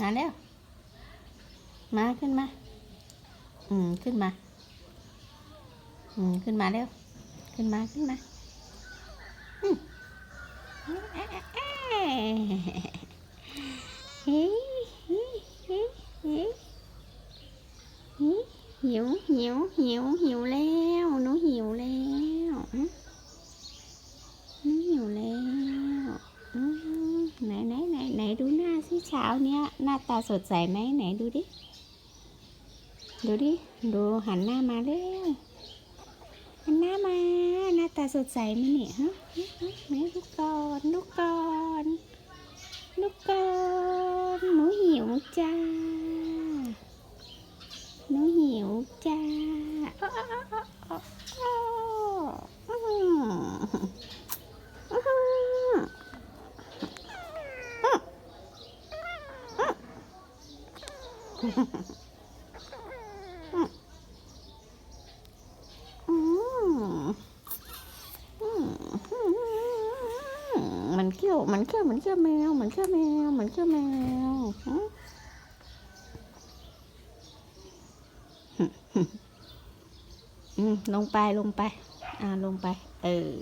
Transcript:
มาเร็วมาขึ้นมา อืม ขึ้นมา อืม ขึ้นมาเร็วขึ้นมา ขึ้นมา อืมเอ๊ะเอ๊ะเอ๊ะเฮ้ยเฮ้ยเฮ้ยเฮ้ยเฮ้ยหิวหิวหิวหิวแล้วหนูหิวแล้วอืมหนูหิวแล้วอืมไหนไหนไหนไหนดูหน้า สิเช้าเนี้ยหน้าตาสดใสไหมไหนดูดิ ดูดิ ดูหันหน้ามาเร็วหันหน้ามา หน้าตาสดใสไหมเนี่ยฮะฮะฮะไหนลูกก่อนลูกก่อนลูกก่อนหนูหิวจ้าหนูหิวจ้าอ้ออ้ออ้ออ้ออ้ออื้อหืออื มันเขี้ยวมันเขี้ยวมันเขี้ยวแมว มันเขี้ยวแมว มันเขี้ยวแมวลงไปลงไป อ่าลงไป เออ